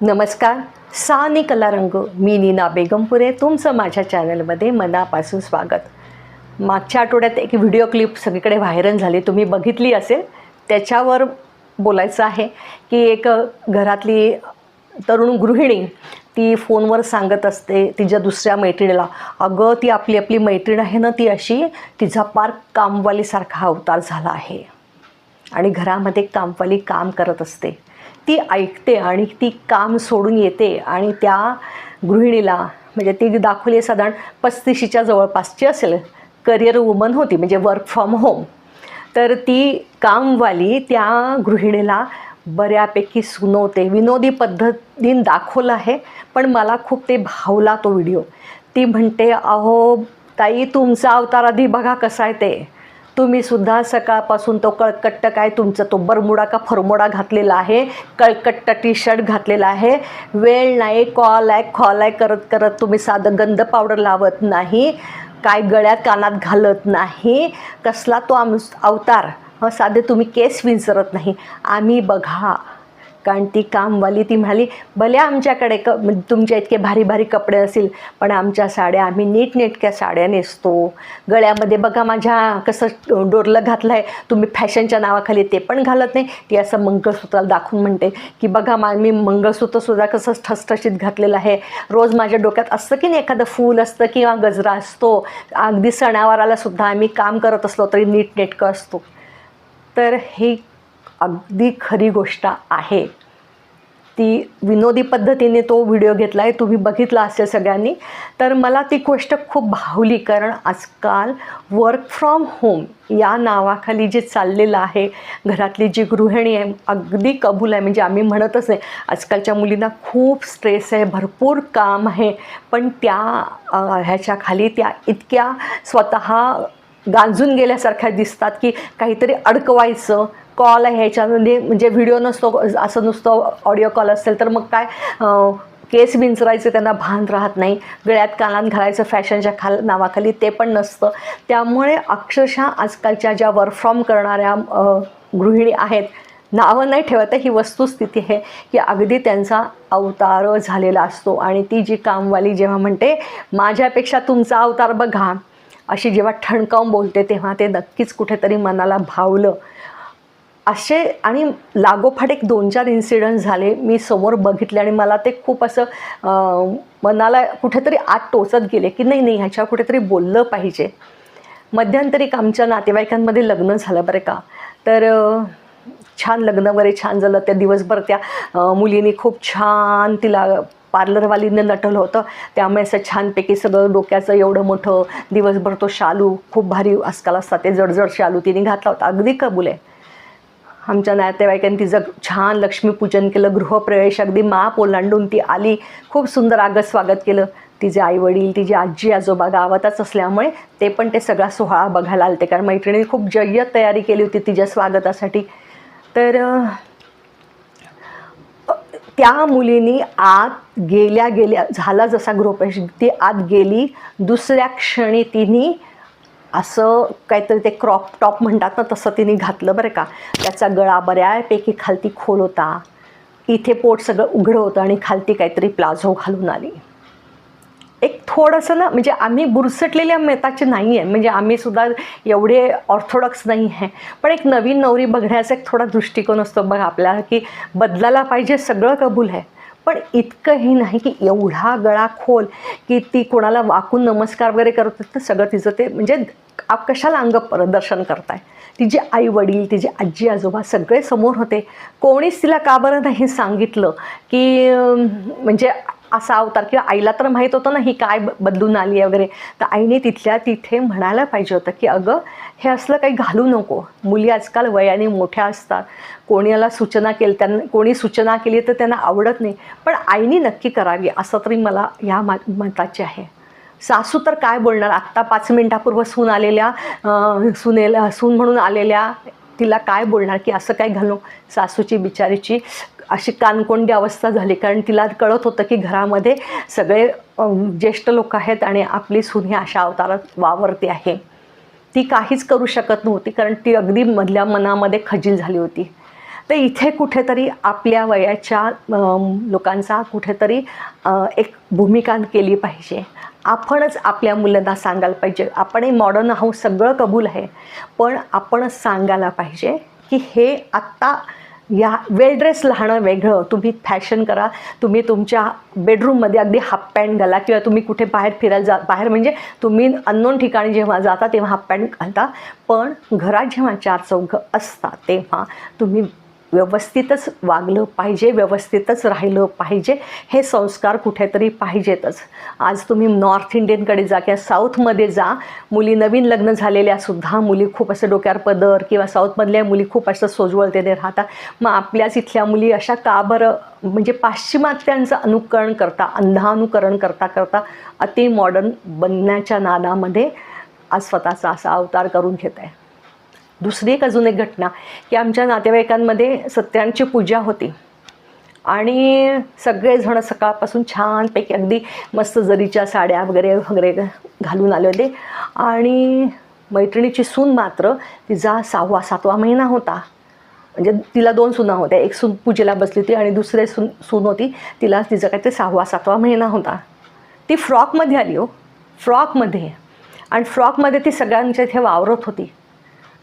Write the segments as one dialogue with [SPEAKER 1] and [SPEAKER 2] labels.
[SPEAKER 1] नमस्कार. सा आणि कलारंग मी नीना बेगमपुरे तुमचं माझ्या चॅनलमध्ये मनापासून स्वागत. मागच्या आठवड्यात एक व्हिडिओ क्लिप सगळीकडे व्हायरल झाली तुम्ही बघितली असेल. त्याच्यावर बोलायचं आहे की एक घरातली तरुण गृहिणी ती फोनवर सांगत असते तिच्या दुसऱ्या मैत्रिणीला. अगं ती आपली आपली मैत्रीण आहे ना ती अशी तिचा पार कामवालीसारखा अवतार झाला आहे. आणि घरामध्ये कामवाली काम करत असते. ती ऐकते आणि ती काम सोडून येते आणि त्या गृहिणीला म्हणजे ती दाखवली साधारण पस्तीशीच्या जवळपासची असेल करिअर वुमन होती म्हणजे वर्क फ्रॉम होम तर ती कामवाली त्या गृहिणीला बऱ्यापैकी सुनवते. विनोदी पद्धतीने दाखवलं आहे पण मला खूप ते भावला तो व्हिडिओ ती म्हणते अहो ताई तुमचा अवतार आधी बघा कसा आहे ते. तुम्ही सुद्धा सकाळपासून तो कळकट्ट काय तुमचं तो बरमुडा का फरमुडा घातलेला आहे? कळकट्ट टी शर्ट घातलेला आहे. वेळ नाही कॉल आहे कॉल आहे करत करत तुम्ही साधं गंध पावडर लावत नाही काय गळ्यात कानात घालत नाही. कसला तो आम अवतार? साधे तुम्ही केस विंचरत नाही. आम्ही बघा. कारण ती कामवाली ती म्हणाली भल्या आमच्याकडे क म्हणजे तुमच्या इतके भारी भारी कपडे असतील पण आमच्या साड्या आम्ही नीटनेटक्या साड्या नेसतो. गळ्यामध्ये बघा माझ्या कसं डोरलं घातलं आहे तुम्ही फॅशनच्या नावाखाली ते पण घालत नाही. ती असं मंगळसूत्राला दाखवून म्हणते की बघा मा मी मंगळसूत्रसुद्धा कसं ठसठशीत घातलेलं आहे. रोज माझ्या डोक्यात असतं की नाही एखादं फूल असतं किंवा गजरा असतो. अगदी सणावाराला सुद्धा आम्ही काम करत असलो तरी नीटनेटकं असतो. तर ही अगदी खरी गोष्ट आहे. ती विनोदी पद्धतीने तो व्हिडिओ घेतला आहे तुम्ही बघितला असेल सगळ्यांनी. तर मला ती गोष्ट खूप भावली कारण आजकाल वर्क फ्रॉम होम या नावाखाली जे चाललेलं आहे घरातली जी गृहिणी आहे अगदी कबूल आहे. म्हणजे आम्ही म्हणतच आहे आजकालच्या मुलींना खूप स्ट्रेस आहे भरपूर काम आहे. पण त्या ह्याच्याखाली त्या इतक्या स्वतः गांजून गेल्यासारख्या दिसतात की काहीतरी अडकवायचं. कॉल आहे ह्याच्यामध्ये म्हणजे व्हिडिओ नसतो असं नुसतं ऑडिओ कॉल असेल तर मग काय? केस विंचरायचं त्यांना भान राहत नाही. गळ्यात कानात घालायचं फॅशनच्या खाल नावाखाली ते पण नसतं. त्यामुळे अक्षरशः आजकालच्या ज्या वर्क फ्रॉम करणाऱ्या गृहिणी आहेत नावं नाही ठेवत ही वस्तुस्थिती आहे की अगदी त्यांचा अवतार झालेला असतो. आणि ती जी कामवाली जेव्हा म्हणते माझ्यापेक्षा तुमचा अवतार बघा. अशी जेव्हा ठणकावून बोलते तेव्हा ते नक्कीच कुठेतरी मनाला भावलं. असे आणि लागोपाठ एक दोन चार इन्सिडंट झाले मी समोर बघितले आणि मला ते खूप असं मनाला कुठेतरी आत टोचत गेले की नाही नाही ह्याच्यावर कुठेतरी बोललं पाहिजे. मध्यंतरी एक आमच्या नातेवाईकांमध्ये लग्न झालं बरं का. तर छान लग्न वगैरे छान झालं. त्या दिवसभर त्या मुलीने खूप छान तिला पार्लरवालीनं नटवलं होतं. त्यामुळे असं छानपैकी सगळं डोक्याचं एवढं मोठं दिवसभर तो शालू खूप भारी आजकाल असतात. ते जडजड शालू तिने घातला होता. अगदी कबूल आहे. आमच्या नातेवाईकांनी तिचं छान लक्ष्मीपूजन केलं. गृहप्रवेश अगदी माप ओलांडून ती आली. खूप सुंदर आगत स्वागत केलं. तिचे आईवडील तिची आजी आजोबा गावातच असल्यामुळे ते पण ते सगळा सोहळा बघायला आलते. कारण मैत्रिणीने खूप जय्यत तयारी केली होती तिच्या स्वागतासाठी. तर त्या मुलीनी आत गेल्या गेल्या झाला जसा गृहप्रवेश ती आत गेली दुसऱ्या क्षणी तिने असं काहीतरी ते क्रॉप टॉप म्हणतात ना तसं तिने घातलं बरं का. त्याचा गळा बऱ्यापैकी खालती खोल होता. इथे पोट सगळं उघडं होतं आणि खालती काहीतरी प्लाझो घालून आली. एक थोडंसं ना म्हणजे आम्ही बुरसटलेल्या मेताचे नाही आहे म्हणजे आम्ही सुद्धा एवढे ऑर्थोडॉक्स नाही आहे पण एक नवीन नवरी बघण्याचा एक थोडा दृष्टिकोन असतो बघा आपल्याला की बदलायला पाहिजे सगळं कबूल आहे. पण इतकंही नाही की एवढा गळा खोल की ती कोणाला वाकून नमस्कार वगैरे करत होती, तर सगळं तिचं ते म्हणजे आप कशाला अंग प्रदर्शन करताय? तिचे आई वडील तिचे आजी आजोबा सगळे समोर होते. कोणीच तिला का बरं नाही सांगितलं की म्हणजे असा अवतार किंवा आईला तर माहीत होतं ना ही काय ब- बदलून आली आहे वगैरे. तर आईने तिथल्या तिथे म्हणायला पाहिजे होतं की अगं हे असलं काही घालू नको. मुली आजकाल वयाने मोठ्या असतात. कोणी याला सूचना केली त्यांना कोणी सूचना केली तर त्यांना आवडत नाही. पण आईने नक्की करावी असं तरी मला ह्या मा मताची आहे. सासू तर काय बोलणार? आत्ता पाच मिनटापूर्व सून आलेल्या सुनेला सून म्हणून आलेल्या तिला काय बोलणार की असं काय घालू? सासूची बिचारीची अशी कानकोंडी अवस्था झाली. कारण तिला कळत होतं की घरामध्ये सगळे ज्येष्ठ लोक आहेत आणि आपली सून ही अशा अवतारात वावरते आहे. ती काहीच करू शकत नव्हती कारण ती अगदी मधल्या मनामध्ये खजील झाली होती. तर इथे कुठेतरी आपल्या वयाच्या लोकांचा कुठेतरी एक भूमिका केली पाहिजे. आपणच आपल्या मुलांना सांगायला पाहिजे. आपणही मॉडर्न आहोत सगळं कबूल आहे. पण आपणच सांगायला पाहिजे की हे आत्ता या वेल ड्रेस राहणं वेगळं तुम्ही फॅशन करा. तुम्ही तुमच्या बेडरूममध्ये अगदी हाफ पॅन्ट घाला किंवा तुम्ही कुठे बाहेर फिरायला जा बाहेर म्हणजे तुम्ही अननोन ठिकाणी जेव्हा जाता तेव्हा हाफ पॅन्ट घालता. पण घरात जेव्हा चार चौघं असतात तेव्हा तुम्ही व्यवस्थितच वागलं पाहिजे व्यवस्थितच राहिलं पाहिजे हे संस्कार कुठेतरी पाहिजेतच. आज तुम्ही नॉर्थ इंडियनकडे जा किंवा साऊथमध्ये जा मुली नवीन लग्न झालेल्या सुद्धा मुली खूप असं डोक्यावर पदर किंवा साऊथमधल्या मुली खूप असं सोज्वळतेने राहतात मग आपल्याच इथल्या मुली अशा का बरं? म्हणजे पाश्चिमात्यांचं अनुकरण करता अंधानुकरण करता करता अति मॉडर्न बनण्याच्या नादामध्ये आज स्वतःचा असा अवतार करून घेत आहे दुसरी एक अजून एक घटना की आमच्या नातेवाईकांमध्ये सत्यांची पूजा होती. आणि सगळेजण सकाळपासून छानपैकी अगदी मस्त जरीच्या साड्या वगैरे वगैरे घालून आले होते. आणि मैत्रिणीची सून मात्र तिचा सहावा सातवा महिना होता. म्हणजे तिला दोन सुना होत्या. एक सून पूजेला बसली होती आणि दुसरे सून सून होती तिला तिचा काय ते सहावा सातवा महिना होता. ती फ्रॉकमध्ये आली हो. फ्रॉकमध्ये. आणि फ्रॉकमध्ये ती सगळ्यांच्या इथे वावरत होती.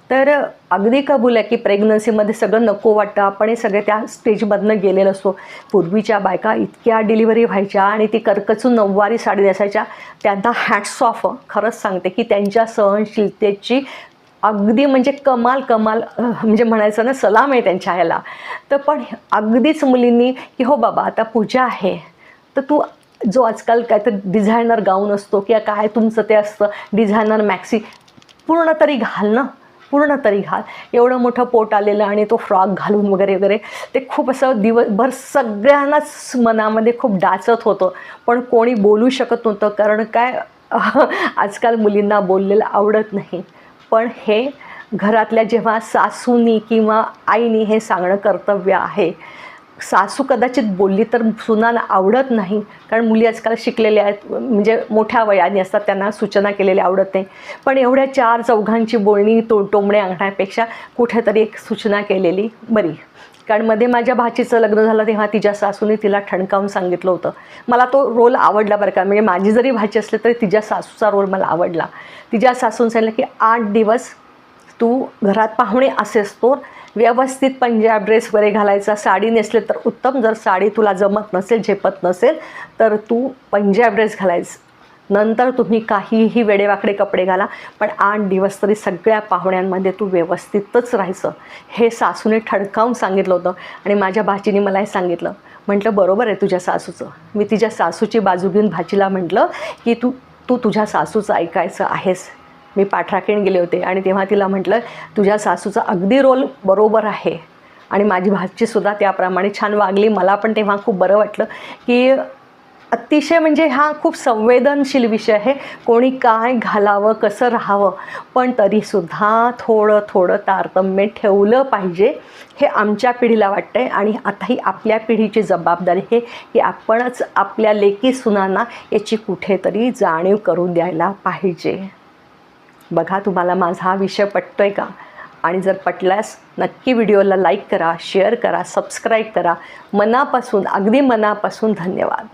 [SPEAKER 1] तर अगदी कबूल आहे की प्रेग्नन्सीमध्ये सगळं नको वाटतं. आपण हे सगळे त्या स्टेजमधनं गेलेलो असतो. पूर्वीच्या बायका इतक्या डिलिव्हरी व्हायच्या आणि ती कर्कचून नऊवारी साडी नेसायच्या. त्यांना हॅट्स ऑफ खरंच सांगते की त्यांच्या सहनशीलतेची अगदी म्हणजे कमाल कमाल म्हणजे म्हणायचं ना सलाम आहे त्यांच्या ह्याला. तर पण अगदीच मुलींनी की हो बाबा आता पूजा आहे. तर तू जो आजकाल काय तर डिझायनर गाऊन असतो किंवा काय तुमचं ते असतं डिझायनर मॅक्सी पूर्ण तरी घाल ना. पूर्ण तरी घाल. एवढं मोठं पोट आलेलं आणि तो फ्रॉक घालून वगैरे वगैरे ते खूप असं दिवसभर सगळ्यांनाच मनामध्ये खूप डाचत होतं. पण कोणी बोलू शकत नव्हतं कारण काय आजकाल मुलींना बोललेलं आवडत नाही. पण हे घरातल्या जेव्हा सासूनी किंवा आईनी हे सांगणं कर्तव्य आहे सासू कदाचित बोलली तर सुनांना आवडत नाही. कारण मुली आजकाल शिकलेल्या आहेत. म्हणजे मोठ्या वयाने असतात त्यांना सूचना केलेल्या आवडत नाही. पण एवढ्या चार चौघांची बोलणी तो टोमणे आणण्यापेक्षा कुठेतरी एक सूचना केलेली बरी. कारण मध्ये माझ्या भाचीचं लग्न झालं तेव्हा तिच्या सासूने तिला ठणकावून सांगितलं होतं. मला तो रोल आवडला बरं का. म्हणजे माझी जरी भाची असली तरी तिच्या सासूचा रोल मला आवडला. तिच्या सासून सांगितलं की आठ दिवस तू घरात पाहुणे असेस तो व्यवस्थित पंजाब ड्रेस वगैरे घालायचा. साडी नेसले तर उत्तम. जर साडी तुला जमत नसेल झेपत नसेल तर तू पंजाब ड्रेस घालायचं. नंतर तुम्ही काहीही वेडेवाकडे कपडे घाला पण आठ दिवस तरी सगळ्या पाहुण्यांमध्ये तू व्यवस्थितच राहायचं. हे सासूने ठणकावून सांगितलं होतं आणि माझ्या भाचीने मला हे सांगितलं. म्हटलं बरोबर आहे तुझ्या सासूचं. मी तिच्या सासूची बाजू घेऊन भाचीला म्हटलं की तू तू तुझ्या सासूचं ऐकायचं आहेस. मी पाठराखीण गेले होते. आणि तेव्हा तिला म्हटलं तुझ्या सासूचा अगदी रोल बरोबर आहे. आणि माझी भाचीसुद्धा त्याप्रमाणे छान वागली. मला पण तेव्हा खूप बरं वाटलं की अतिशय म्हणजे हा खूप संवेदनशील विषय आहे. कोणी काय घालावं कसं राहावं. पण तरीसुद्धा थोडं थोडं तारतम्य ठेवलं पाहिजे हे आमच्या पिढीला वाटतं आहे आणि आता ही आपल्या पिढीची जबाबदारी आहे की आपणच आपल्या लेकी सुनांना याची कुठेतरी जाणीव करून द्यायला पाहिजे. बघा तुम्हाला माझा हा विषय पटतो आहे का? आणि जर पटल्यास नक्की व्हिडिओला लाईक करा शेअर करा सबस्क्राईब करा. मनापासून अगदी मनापासून धन्यवाद.